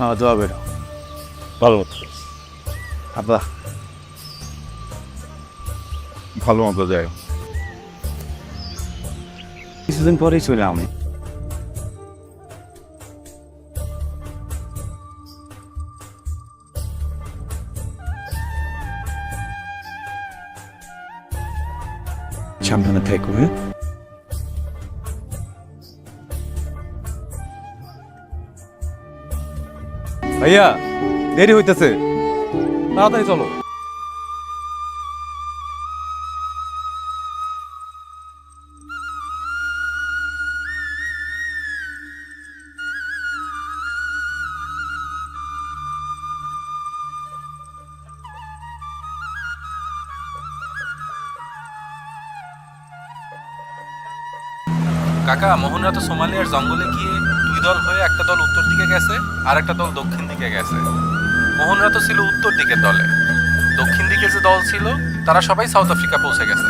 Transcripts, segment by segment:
হ্যাঁ দোয়া বেরো। ভালো মতো। আব্বা। ভালো মতো যায় কিছুদিন পরেই চলে আমি। সাবধানে থেকো হ্যাঁ? ভাইয়া দেরি হইতেছে। তাড়াতাড়ি চলো। কাকা মোহনরা তো সোমালিয়ার জঙ্গলে গিয়ে দল হয়ে একটা দল উত্তর দিকে গেছে, আর একটা দল দক্ষিণ দিকে গেছে। মোহনরা তো ছিল উত্তর দিকের দলে। দক্ষিণ দিকে যে দল ছিল, তারা সবাই সাউথ আফ্রিকা পৌঁছে গেছে।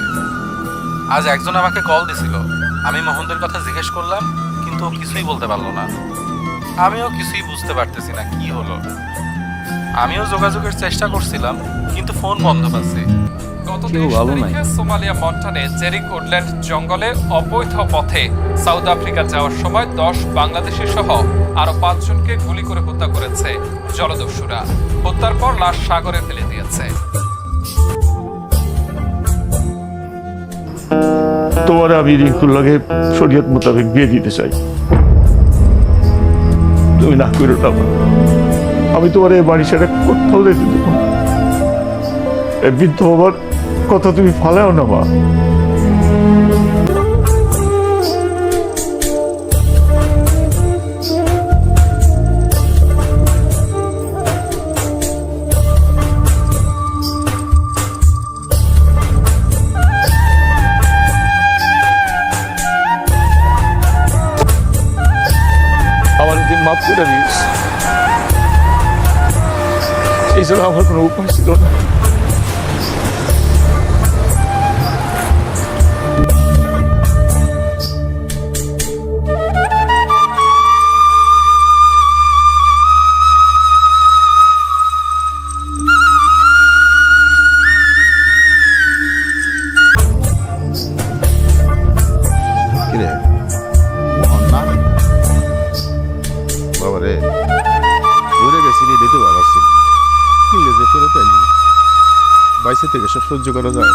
আজ একজন আমাকে কল দিছিল। আমি মোহনদের কথা জিজ্ঞেস করলাম, কিন্তু ও কিছুই বলতে পারল না। আমিও কিছুই বুঝতে পারতেছি না, কি হলো? আমিও যোগাযোগের চেষ্টা করছিলাম, কিন্তু ফোন বন্ধ পাচ্ছি। গত। তারিখে সোমালিয়া মন্টানে জেরিক উডল্যান্ড জঙ্গলে অবৈধ পথে সাউথ আফ্রিকা যাওয়ার সময় দশ বাংলাদেশি সহ আরও পাঁচজনকে গুলি করে হত্যা করেছে জলদস্যুরা। হত্যার পর লাশ সাগরে ফেলে দিয়েছে। তোমার আমি রিঙ্কুর শরীয়ত মোতাবেক বিয়ে দিতে চাই। তুমি না করো না আমি তোমার এই বাড়ি সেটা কোথাও যেতে দেবো এই বৃদ্ধ বাবার কথা তুমি ফালাও না মা আমার যদি মাফ করে দিস। আমার কোনো উপায় ছিল না। বাইসে থেকে সব সহ্য করা যায়।